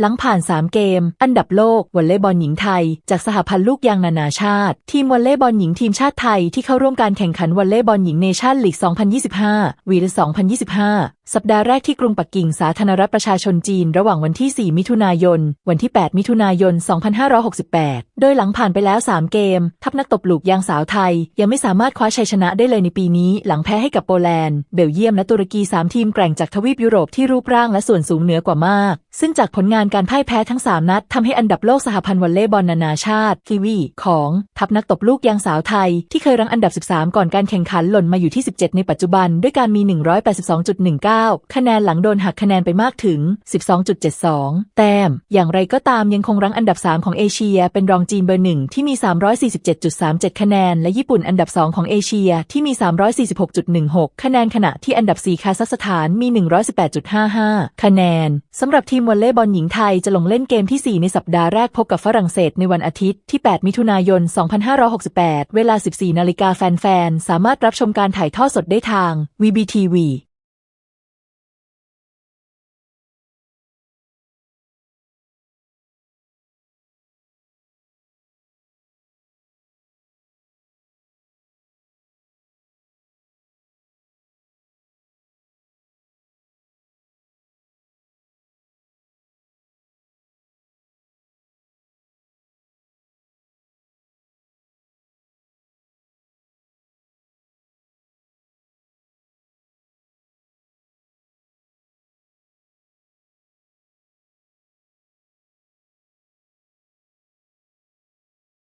หลังผ่าน 3 เกม อันดับโลกวอลเลย์บอลหญิงไทย จากสหพันธ์ลูกยางนานาชาติ ทีมวอลเลย์บอลหญิงทีมชาติไทยที่เข้าร่วมการแข่งขันวอลเลย์บอลหญิงเนชั่นลีก 2025 วีล2025 สัปดาห์แรกที่กรุงปักกิ่งสาธารณรัฐประชาชนจีน ระหว่างวันที่ 4 มิถุนายน วันที่ 8 มิถุนายน 2568 โดยหลังผ่านไปแล้ว 3 เกม ทัพนักตบลูกยางสาวไทย ยังไม่สามารถคว้าชัยชนะได้เลยในปีนี้ หลังแพ้ให้กับโปแลนด์ เบลเยียมและตุรกี 3 ทีมแกร่งจากทวีปยุโรปที่รูปร่างและส่วนสูงเหนือกว่ามาก ซึ่งจากผลงานการพ่ายแพ้ทั้ง 3 นัดทำให้อันดับโลกสหพันธ์วอลเลย์บอลนานาชาติทีวีของทัพนักตบลูกยางสาวไทย ที่เคยรั้งอันดับ 13 ก่อนการแข่งขันหล่นมาอยู่ที่ 17 ในปัจจุบันด้วยการมี 182.19คะแนนหลังโดนหักคะแนนไปมากถึง 12.72 แต้ม อย่างไรก็ตามยังคงรั้งอันดับ 3 ของเอเชีย เป็นรองจีนเบอร์หนึ่งที่มี 347.37 คะแนน และญี่ปุ่นอันดับ 2 ของเอเชียที่มี 346.16 คะแนนขณะที่อันดับ 4 คาซัคสถานมี 118.55 คะแนนสำหรับทีมวอลเลย์บอลหญิงไทยจะลงเล่นเกมที่ 4 ในสัปดาห์แรกพบกับฝรั่งเศสในวันอาทิตย์ที่ 8 มิถุนายน 2568 เวลา 14 นาฬิกาแฟนๆ สามารถรับชมการถ่ายทอดสดได้ทาง VBTV